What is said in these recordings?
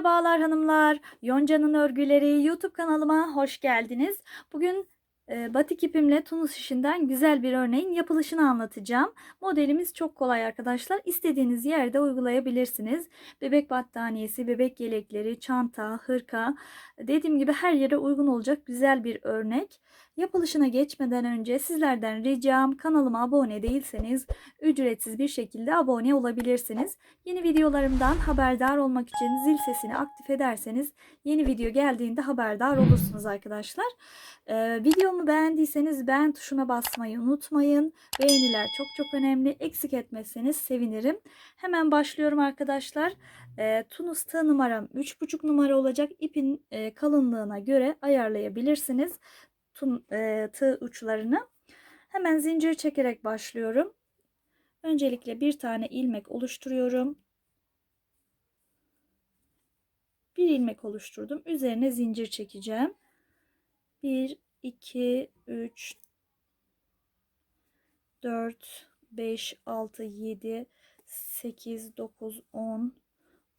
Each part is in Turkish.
Merhabalar hanımlar. Yonca'nın örgüleri YouTube kanalıma hoş geldiniz. Bugün e, batik ipimle tunus işinden güzel bir örneğin yapılışını anlatacağım. Modelimiz çok kolay arkadaşlar. İstediğiniz yerde uygulayabilirsiniz. Bebek battaniyesi, bebek yelekleri, çanta, hırka dediğim gibi her yere uygun olacak güzel bir örnek. Yapılışına geçmeden önce sizlerden ricam kanalıma abone değilseniz ücretsiz bir şekilde abone olabilirsiniz. Yeni videolarımdan haberdar olmak için zil sesini aktif ederseniz yeni video geldiğinde haberdar olursunuz arkadaşlar. Ee, videomu beğendiyseniz beğen tuşuna basmayı unutmayın. Beğeniler çok çok önemli. Eksik etmezseniz sevinirim. Hemen başlıyorum arkadaşlar. Ee, Tunus tığ numaram 3,5 numara olacak. İpin e, kalınlığına göre ayarlayabilirsiniz tun, e, tığ uçlarını. Hemen zincir çekerek başlıyorum. Öncelikle bir tane ilmek oluşturuyorum. Bir ilmek oluşturdum. Üzerine zincir çekeceğim. 1, 2, 3, 4, 5, 6, 7, 8, 9, 10,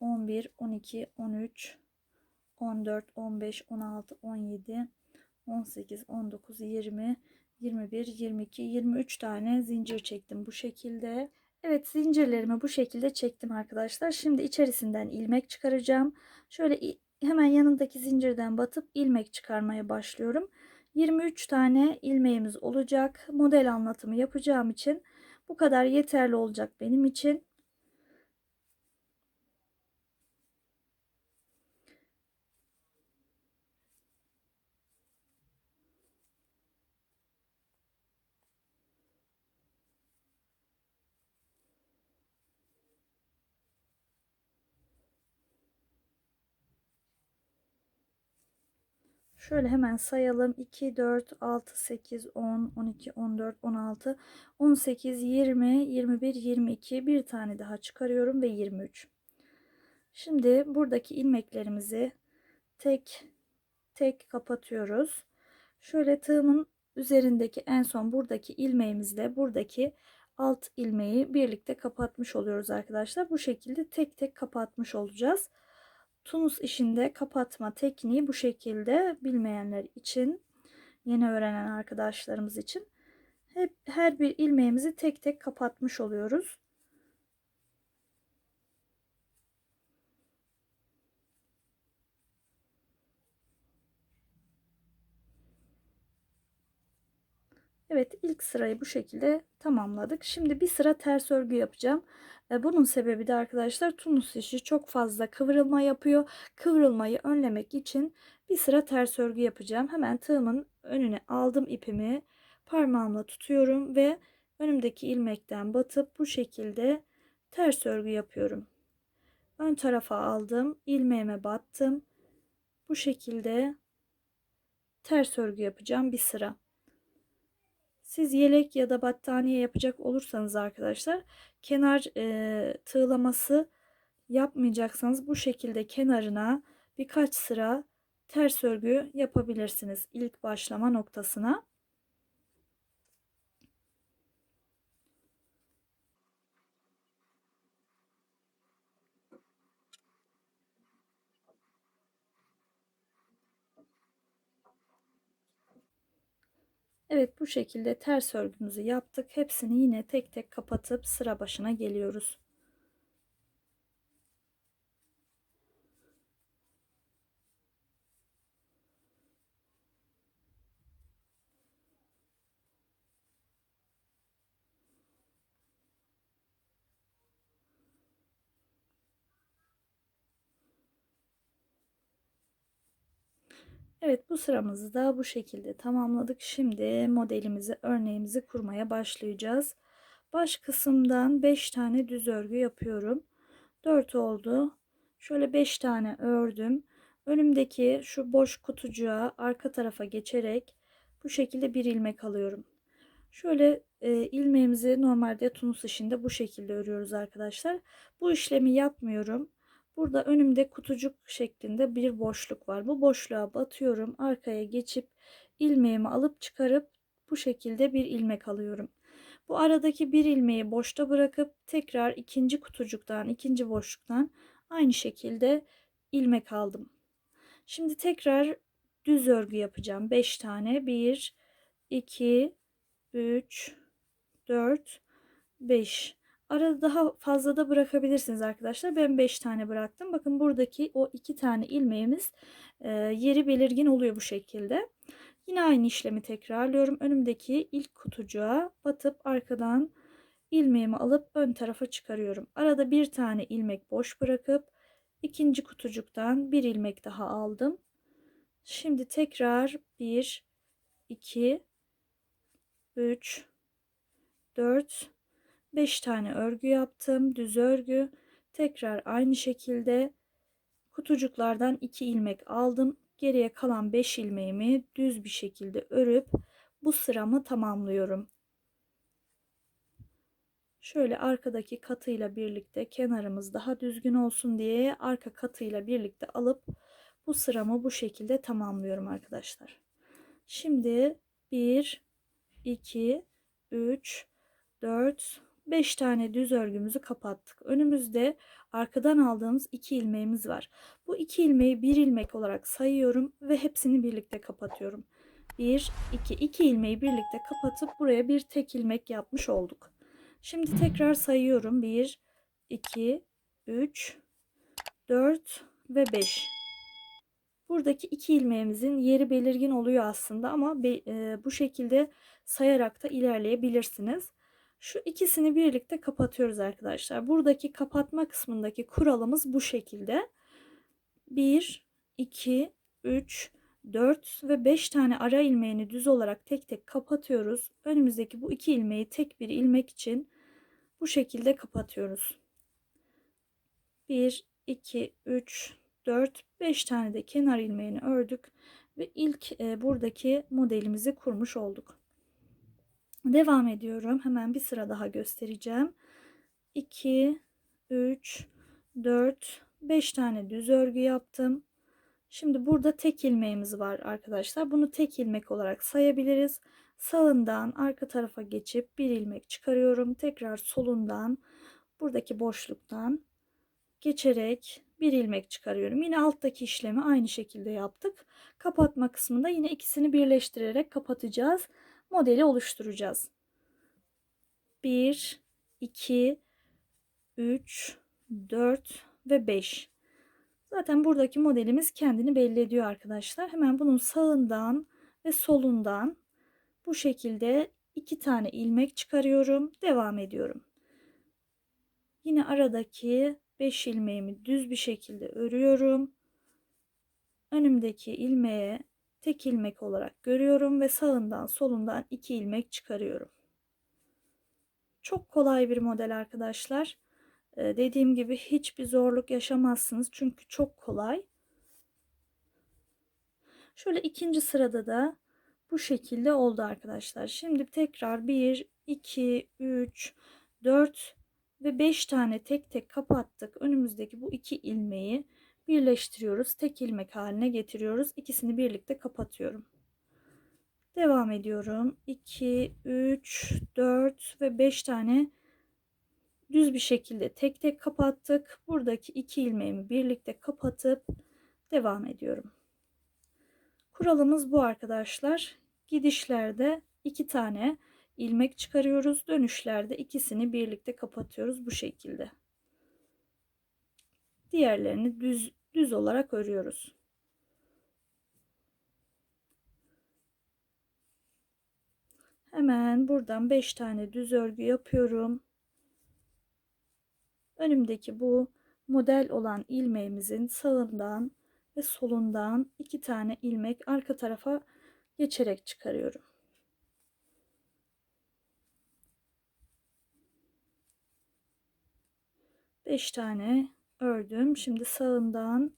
11, 12, 13, 14, 15, 16, 17, 18, 19, 20, 21, 22, 23 tane zincir çektim bu şekilde. Evet zincirlerimi bu şekilde çektim arkadaşlar. Şimdi içerisinden ilmek çıkaracağım. Şöyle hemen yanındaki zincirden batıp ilmek çıkarmaya başlıyorum. 23 tane ilmeğimiz olacak. Model anlatımı yapacağım için bu kadar yeterli olacak benim için. Şöyle hemen sayalım. 2, 4, 6, 8, 10, 12, 14, 16, 18, 20, 21, 22. Bir tane daha çıkarıyorum ve 23. Şimdi buradaki ilmeklerimizi tek tek kapatıyoruz. Şöyle tığımın üzerindeki en son buradaki ilmeğimizle buradaki alt ilmeği birlikte kapatmış oluyoruz arkadaşlar. Bu şekilde tek tek kapatmış olacağız. Tunus işinde kapatma tekniği bu şekilde bilmeyenler için, yeni öğrenen arkadaşlarımız için hep her bir ilmeğimizi tek tek kapatmış oluyoruz. Evet ilk sırayı bu şekilde tamamladık. Şimdi bir sıra ters örgü yapacağım. E, bunun sebebi de arkadaşlar tunus işi çok fazla kıvrılma yapıyor. Kıvrılmayı önlemek için bir sıra ters örgü yapacağım. Hemen tığımın önüne aldım ipimi parmağımla tutuyorum ve önümdeki ilmekten batıp bu şekilde ters örgü yapıyorum. Ön tarafa aldım, ilmeğime battım. Bu şekilde ters örgü yapacağım bir sıra. Siz yelek ya da battaniye yapacak olursanız arkadaşlar kenar e, tığlaması yapmayacaksanız bu şekilde kenarına birkaç sıra ters örgü yapabilirsiniz ilk başlama noktasına. Evet bu şekilde ters örgümüzü yaptık. Hepsini yine tek tek kapatıp sıra başına geliyoruz. Evet bu sıramızı da bu şekilde tamamladık. Şimdi modelimizi örneğimizi kurmaya başlayacağız. Baş kısımdan 5 tane düz örgü yapıyorum. 4 oldu. Şöyle 5 tane ördüm. Önümdeki şu boş kutucuğa arka tarafa geçerek bu şekilde bir ilmek alıyorum. Şöyle e, ilmeğimizi normalde tunus işinde bu şekilde örüyoruz arkadaşlar. Bu işlemi yapmıyorum. Burada önümde kutucuk şeklinde bir boşluk var. Bu boşluğa batıyorum. Arkaya geçip ilmeğimi alıp çıkarıp bu şekilde bir ilmek alıyorum. Bu aradaki bir ilmeği boşta bırakıp tekrar ikinci kutucuktan, ikinci boşluktan aynı şekilde ilmek aldım. Şimdi tekrar düz örgü yapacağım. 5 tane. 1 2 3 4 5 Arada daha fazla da bırakabilirsiniz arkadaşlar. Ben 5 tane bıraktım. Bakın buradaki o 2 tane ilmeğimiz e, yeri belirgin oluyor bu şekilde. Yine aynı işlemi tekrarlıyorum. Önümdeki ilk kutucuğa batıp arkadan ilmeğimi alıp ön tarafa çıkarıyorum. Arada bir tane ilmek boş bırakıp ikinci kutucuktan bir ilmek daha aldım. Şimdi tekrar 1 2 3 4 5 tane örgü yaptım. Düz örgü. Tekrar aynı şekilde kutucuklardan 2 ilmek aldım. Geriye kalan 5 ilmeğimi düz bir şekilde örüp bu sıramı tamamlıyorum. Şöyle arkadaki katıyla birlikte kenarımız daha düzgün olsun diye arka katıyla birlikte alıp bu sıramı bu şekilde tamamlıyorum arkadaşlar. Şimdi 1 2 3 4 5 tane düz örgümüzü kapattık. Önümüzde arkadan aldığımız 2 ilmeğimiz var. Bu 2 ilmeği bir ilmek olarak sayıyorum ve hepsini birlikte kapatıyorum. 1 2 2 ilmeği birlikte kapatıp buraya bir tek ilmek yapmış olduk. Şimdi tekrar sayıyorum. 1 2 3 4 ve 5. Buradaki iki ilmeğimizin yeri belirgin oluyor aslında ama e, bu şekilde sayarak da ilerleyebilirsiniz. Şu ikisini birlikte kapatıyoruz arkadaşlar. Buradaki kapatma kısmındaki kuralımız bu şekilde. 1, 2, 3, 4 ve 5 tane ara ilmeğini düz olarak tek tek kapatıyoruz. Önümüzdeki bu iki ilmeği tek bir ilmek için bu şekilde kapatıyoruz. 1, 2, 3, 4, 5 tane de kenar ilmeğini ördük ve ilk e, buradaki modelimizi kurmuş olduk. Devam ediyorum. Hemen bir sıra daha göstereceğim. 2, 3, 4, 5 tane düz örgü yaptım. Şimdi burada tek ilmeğimiz var arkadaşlar. Bunu tek ilmek olarak sayabiliriz. Sağından arka tarafa geçip bir ilmek çıkarıyorum. Tekrar solundan buradaki boşluktan geçerek bir ilmek çıkarıyorum. Yine alttaki işlemi aynı şekilde yaptık. Kapatma kısmında yine ikisini birleştirerek kapatacağız modeli oluşturacağız. 1, 2, 3, 4 ve 5. Zaten buradaki modelimiz kendini belli ediyor arkadaşlar. Hemen bunun sağından ve solundan bu şekilde iki tane ilmek çıkarıyorum. Devam ediyorum. Yine aradaki 5 ilmeğimi düz bir şekilde örüyorum. Önümdeki ilmeğe tek ilmek olarak görüyorum ve sağından solundan iki ilmek çıkarıyorum. Çok kolay bir model arkadaşlar. Ee, dediğim gibi hiçbir zorluk yaşamazsınız çünkü çok kolay. Şöyle ikinci sırada da bu şekilde oldu arkadaşlar. Şimdi tekrar 1, 2, 3, 4 ve 5 tane tek tek kapattık. Önümüzdeki bu iki ilmeği birleştiriyoruz. Tek ilmek haline getiriyoruz. İkisini birlikte kapatıyorum. Devam ediyorum. 2, 3, 4 ve 5 tane düz bir şekilde tek tek kapattık. Buradaki iki ilmeğimi birlikte kapatıp devam ediyorum. Kuralımız bu arkadaşlar. Gidişlerde iki tane ilmek çıkarıyoruz. Dönüşlerde ikisini birlikte kapatıyoruz bu şekilde. Diğerlerini düz düz olarak örüyoruz. Hemen buradan 5 tane düz örgü yapıyorum. Önümdeki bu model olan ilmeğimizin sağından ve solundan iki tane ilmek arka tarafa geçerek çıkarıyorum. Beş tane ördüm. Şimdi sağından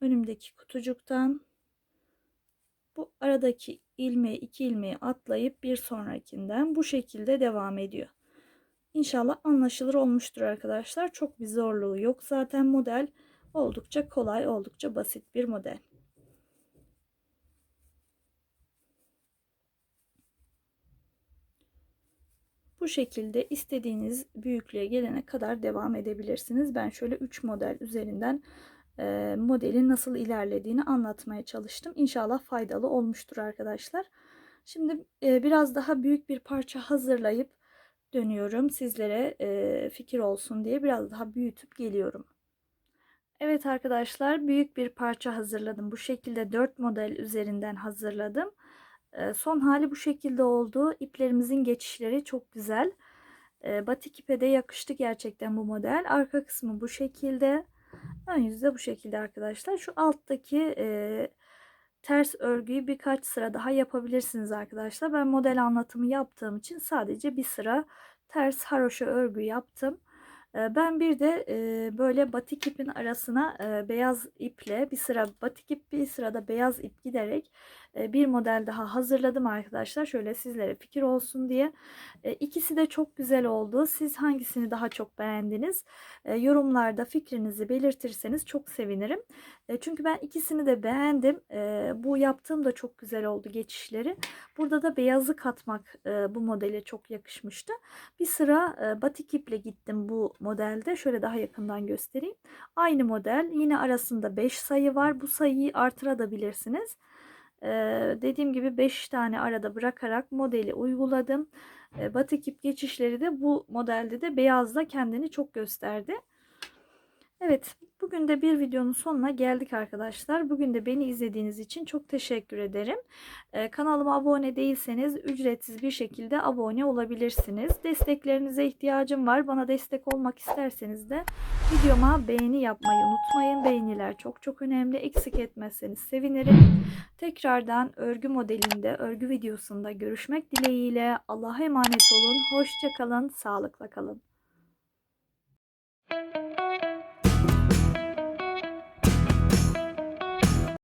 önümdeki kutucuktan bu aradaki ilmeği iki ilmeği atlayıp bir sonrakinden bu şekilde devam ediyor. İnşallah anlaşılır olmuştur arkadaşlar. Çok bir zorluğu yok. Zaten model oldukça kolay, oldukça basit bir model. Bu şekilde istediğiniz büyüklüğe gelene kadar devam edebilirsiniz. Ben şöyle 3 model üzerinden e, modelin nasıl ilerlediğini anlatmaya çalıştım. İnşallah faydalı olmuştur arkadaşlar. Şimdi e, biraz daha büyük bir parça hazırlayıp dönüyorum. Sizlere e, fikir olsun diye biraz daha büyütüp geliyorum. Evet arkadaşlar büyük bir parça hazırladım. Bu şekilde 4 model üzerinden hazırladım. Son hali bu şekilde oldu. İplerimizin geçişleri çok güzel. Batik ipe de yakıştı gerçekten bu model. Arka kısmı bu şekilde. Ön yüzü de bu şekilde arkadaşlar. Şu alttaki e, ters örgüyü birkaç sıra daha yapabilirsiniz arkadaşlar. Ben model anlatımı yaptığım için sadece bir sıra ters haroşa örgü yaptım. E, ben bir de e, böyle batik ipin arasına e, beyaz iple bir sıra batik ip bir sırada beyaz ip giderek bir model daha hazırladım arkadaşlar. Şöyle sizlere fikir olsun diye. İkisi de çok güzel oldu. Siz hangisini daha çok beğendiniz? Yorumlarda fikrinizi belirtirseniz çok sevinirim. Çünkü ben ikisini de beğendim. Bu yaptığım da çok güzel oldu geçişleri. Burada da beyazı katmak bu modele çok yakışmıştı. Bir sıra batik iple gittim bu modelde. Şöyle daha yakından göstereyim. Aynı model. Yine arasında 5 sayı var. Bu sayıyı artırabilirsiniz. Dediğim gibi 5 tane arada bırakarak modeli uyguladım. Ee, ip geçişleri de bu modelde de beyazla kendini çok gösterdi. Evet, bugün de bir videonun sonuna geldik arkadaşlar. Bugün de beni izlediğiniz için çok teşekkür ederim. Ee, kanalıma abone değilseniz ücretsiz bir şekilde abone olabilirsiniz. Desteklerinize ihtiyacım var. Bana destek olmak isterseniz de videoma beğeni yapmayı unutmayın. Beğeniler çok çok önemli. Eksik etmezseniz sevinirim. Tekrardan örgü modelinde, örgü videosunda görüşmek dileğiyle. Allah'a emanet olun. Hoşça kalın, sağlıkla kalın.